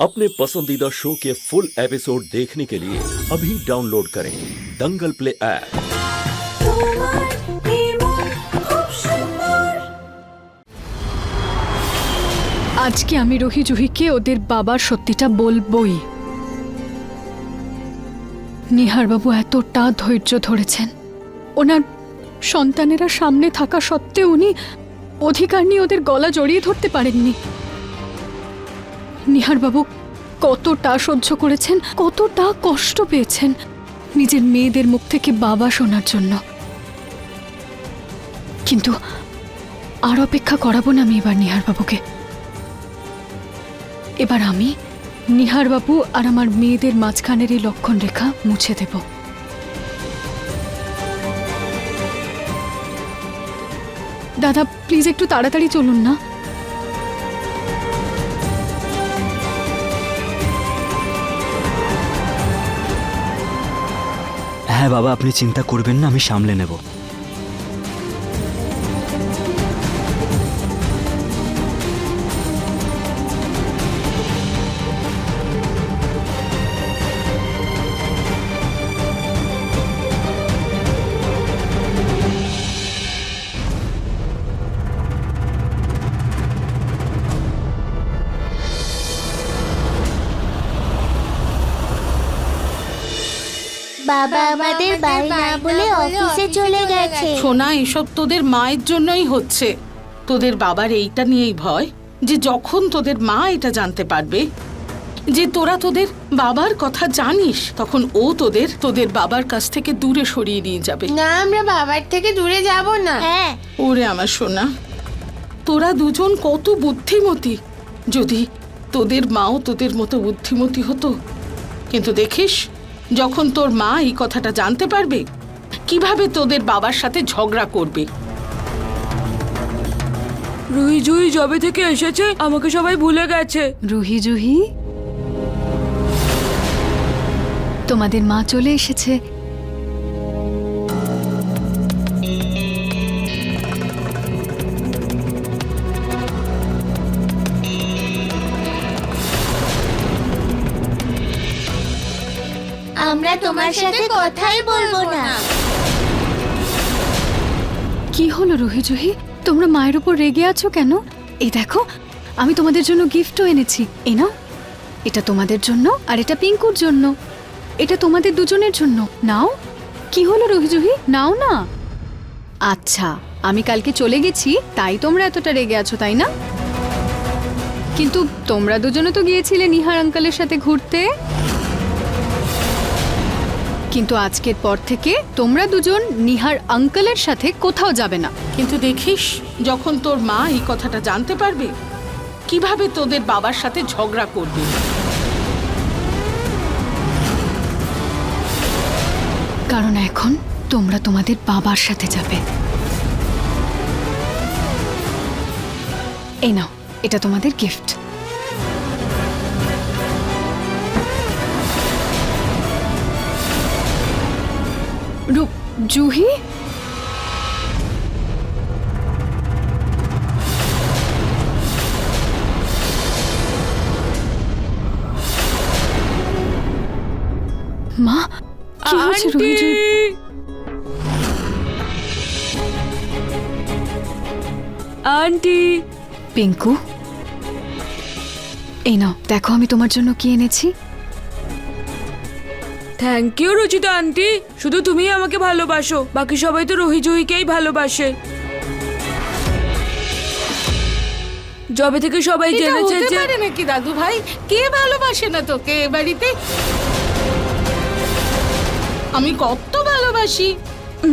अपने पसंदीदा शो के फुल एपिसोड देखने के लिए अभी डाउनलोड करें दंगल प्ले ऐप তোমার নির্মল খুব সুন্দর আজকে আমি রোহি জুহিকে ওদের বাবার সত্যিটা বলবই নিহারবাবু এতটা ধৈর্য ধরেছেন ওনার সন্তানেরা সামনে থাকা সত্ত্বেও উনি অধিকার নিয়ে ওদের গলা জড়িয়ে ধরতে পারেননি নিহারবাবু, কতটা সহ্য করেছেন, কতটা কষ্ট পেয়েছেন নিজের মেয়েদের মুখ থেকে বাবা শোনার জন্য। কিন্তু আর অপেক্ষা করাবো না আমি এবার নিহারবাবুকে। এবার আমি নিহারবাবু আর আমার মেয়েদের মাঝখানের এই লক্ষণ রেখা মুছে দেব। দাদা প্লিজ একটু তাড়াতাড়ি চলুন না। হ্যাঁ বাবা আপনি চিন্তা করবেন না আমি সামলে নেব। বাবা আমাদের বাড়ি না বলে অফিসে চলে গেছে। সোনা এসব তোদের মায়ের জন্যই হচ্ছে। তোদের বাবার এইটা নিয়েই ভয় যে যখন তোদের মা এটা জানতে পারবে যে তোরা তোদের বাবার কথা জানিস তখন ও তোদের তোদের বাবার কাছ থেকে দূরে সরিয়ে নিয়ে যাবে। না আমরা বাবার থেকে দূরে যাব না। হ্যাঁ। ওরে আমার সোনা তোরা দুজন কত বুদ্ধিমতী। যদি তোদের মাও তোদের মতো বুদ্ধিমতী হতো কিন্তু দেখিস যখন তোর মা এই কথাটা জানতে পারবে কীভাবে তোদের বাবার সাথে ঝগড়া করবে? রুহি জুহি জবে থেকে এসেছে আমাকে সবাই ভুলে গেছে। রুহি জুহি তোমাদের মা চলে এসেছে। তোমার সাথে কথাই বলব না। কি হলো তোমরা মায়ের উপর রেগে আছো কেন? এই দেখো, আমি তোমাদের জন্য গিফটও এনেছি। এ এটা তোমাদের জন্য আর এটা পিঙ্কুর জন্য। এটা তোমাদের দুজনের জন্য। নাও। কি হলো রুহি জুহি? নাও না। আচ্ছা আমি কালকে চলে গেছি, তাই তোমরা এতটা রেগে আছো, তাই না? কিন্তু তোমরা দুজনে তো গিয়েছিলে নিহার আঙ্কালের সাথে ঘুরতে। কিন্তু আজকের পর থেকে তোমরা দুজন নিহার আঙ্কেলের সাথে কোথাও যাবে না। কিন্তু দেখিস যখন তোর মা এই কথাটা জানতে পারবে কীভাবে তোদের বাবার সাথে ঝগড়া করবে? কারণ এখন তোমরা তোমাদের বাবার সাথে যাবে। এই নাও এটা তোমাদের গিফট জুহি? মা কি হয়েছে রুহি জুহি আন্টি! পিঙ্কু? এই নাও দেখো আমি তোমার জন্য কি এনেছি। থ্যাংক ইউ রুচিতা আন্টি শুধু তুমি আমাকে ভালোবাসো বাকি সবাই তো রোহি জুহিকেই ভালোবাসে। জবে থেকে সবাই এটা জেনেছে হতে যে পারে নাকি দাদু ভাই? কে ভালোবাসে না তোকে এ বাড়িতে? আমি কত ভালোবাসি।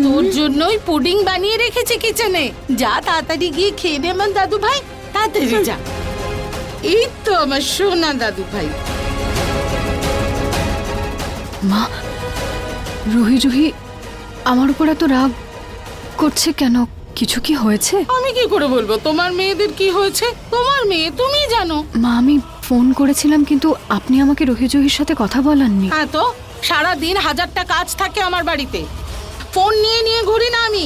তোর জন্যই পুডিং বানিয়ে রেখেছি কিচেনে। যা তাড়াতাড়ি গিয়ে খেয়ে নে আমার দাদু ভাই তাড়াতাড়ি যা। এই তো আমার সোনা দাদু ভাই। মা রুহি জুহি আমার উপর এত রাগ করছে কেন? কিছু কি হয়েছে? আমি কি করে বলব? তোমার মেয়েদের কি হয়েছে? তোমার মেয়ে তুমি জানো। মা আমি ফোন করেছিলাম কিন্তু আপনি আমাকে রুহি জুহির সাথে কথা বলাননি। হ্যাঁ তো সারা দিন হাজারটা কাজ থাকে আমার বাড়িতে। ফোন নিয়ে নিয়ে ঘুরি না আমি।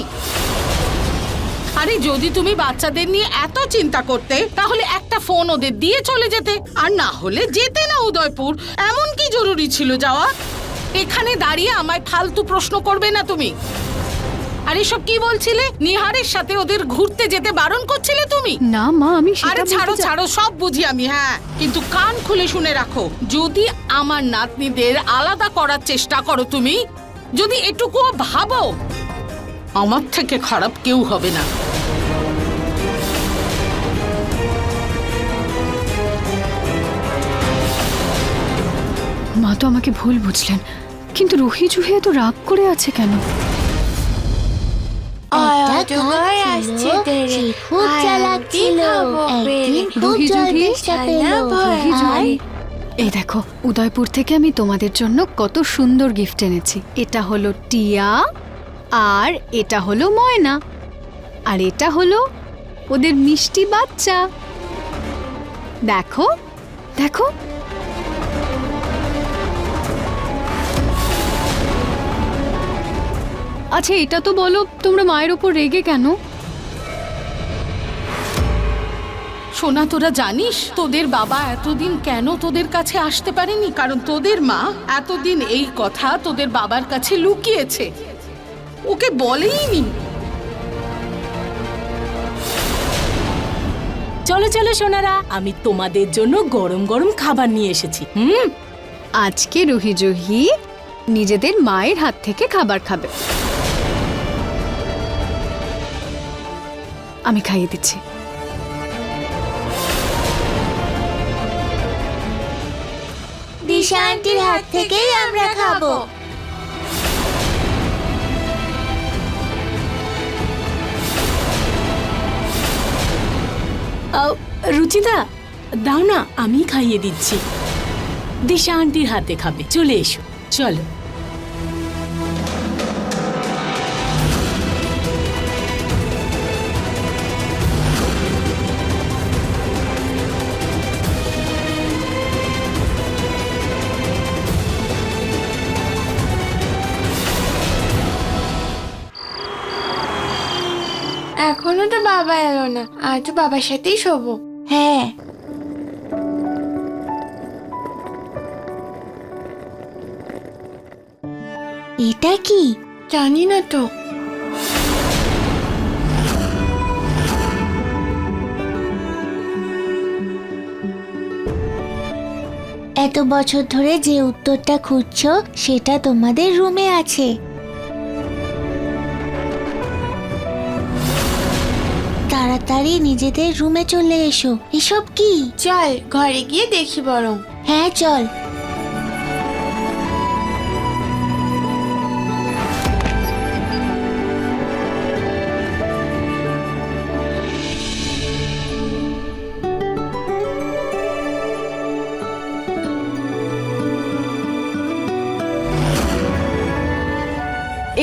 আরে যদি তুমি বাচ্চাদের নিয়ে এত চিন্তা করতে তাহলে একটা ফোন ওদের দিয়ে চলে যেতে। আর না হলে যেতে না উদয়পুর। এমন কি জরুরি ছিল যাওয়া? এখানে দাঁড়িয়ে আমায় ফালতু প্রশ্ন করবে না তুমি। আর এসব কি বলছিলে? নিহারের সাথে ওদের ঘুরতে যেতে বারণ করছিলে তুমি? না মা আমি আরে ছাড়ো ছাড়ো সব বুঝি আমি হ্যাঁ। কিন্তু কান খুলে শুনে রাখো যদি আমার নাতনিদের আলাদা করার চেষ্টা করো তুমি যদি এটুকুও ভাবো আমার থেকে খারাপ কেউ হবে না। মা তো আমাকে ভুল বুঝলেন। কিন্তু রুহি জুহি এত রাগ করে আছে কেন। এই দেখো উদয়পুর থেকে আমি তোমাদের জন্য কত সুন্দর গিফট এনেছি। এটা হলো টিয়া আর এটা হলো ময়না। আর এটা হলো ওদের মিষ্টি বাচ্চা। দেখো দেখো আচ্ছা এটা তো বলো তোমরা মায়ের ওপর রেগে কেন? সোনা তোরা জানিস তোদের বাবা এতদিন কেন তোদের কাছে আসতে পারেনি? কারণ তোদের মা এতদিন এই কথা তোদের বাবার কাছে লুকিয়েছে। ওকে বলেইনি চলো চলো সোনারা আমি তোমাদের জন্য গরম গরম খাবার নিয়ে এসেছি। হুম? আজকে রুহি জুহি নিজেদের মায়ের হাত থেকে খাবার খাবে। আমি খাইয়ে দিচ্ছি। দিশা আন্টির হাত থেকেই আমরা খাব। রুচিদা দাও না আমি খাইয়ে দিচ্ছি। দিশা আন্টির হাতে খাবে চলে এসো চলো। এখনও তো বাবা এলো না। আজ তো বাবার সাথেই শোবো। হ্যাঁ। এটা কি? জানি না তো। এত বছর ধরে যে উত্তরটা খুঁজছো সেটা তোমাদের রুমে আছে। তাড়াতাড়ি নিজেদের রুমে চলে এসো। এসব কি? চল ঘরে গিয়ে দেখি বরং। হ্যাঁ চল।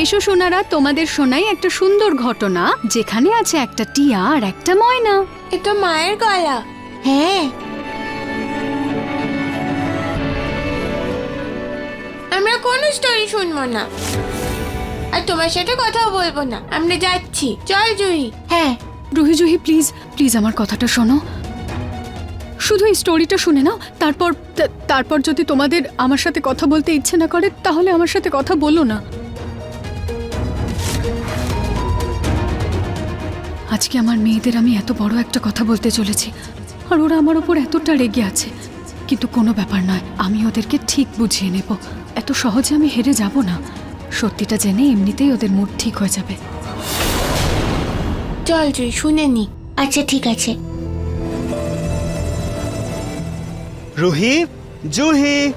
এসো সোনারা তোমাদের শোনাই একটা সুন্দর ঘটনা। যেখানে আছে একটা টিয়া আর একটা ময়না। এটা মায়ের গলা। হ্যাঁ। আমরা কোনো স্টোরি শুনব না। আর তোমার সাথে কথাও বলব না। আমরা যাচ্ছি। চল জুহি। হ্যাঁ। রুহি জুহি প্লিজ প্লিজ আমার কথাটা শোনো। শুধু এই স্টোরিটা শুনে নাও। তারপর তারপর যদি তোমাদের আমার সাথে কথা বলতে ইচ্ছে না করে তাহলে আমার সাথে কথা বলো না। আজকে আমার মেয়েদের আমি এত বড় একটা কথা বলতে চলেছি। আর ওরা আমার ওপর এতটা রেগে আছে। কিন্তু কোনো ব্যাপার নয় আমি ওদেরকে ঠিক বুঝিয়ে নেব। এত সহজে আমি হেরে যাব না। সত্যিটা জেনে এমনিতেই ওদের মুড ঠিক হয়ে যাবে। চল জুহি শুনে নি। আচ্ছা ঠিক আছে। রুহি জুহি।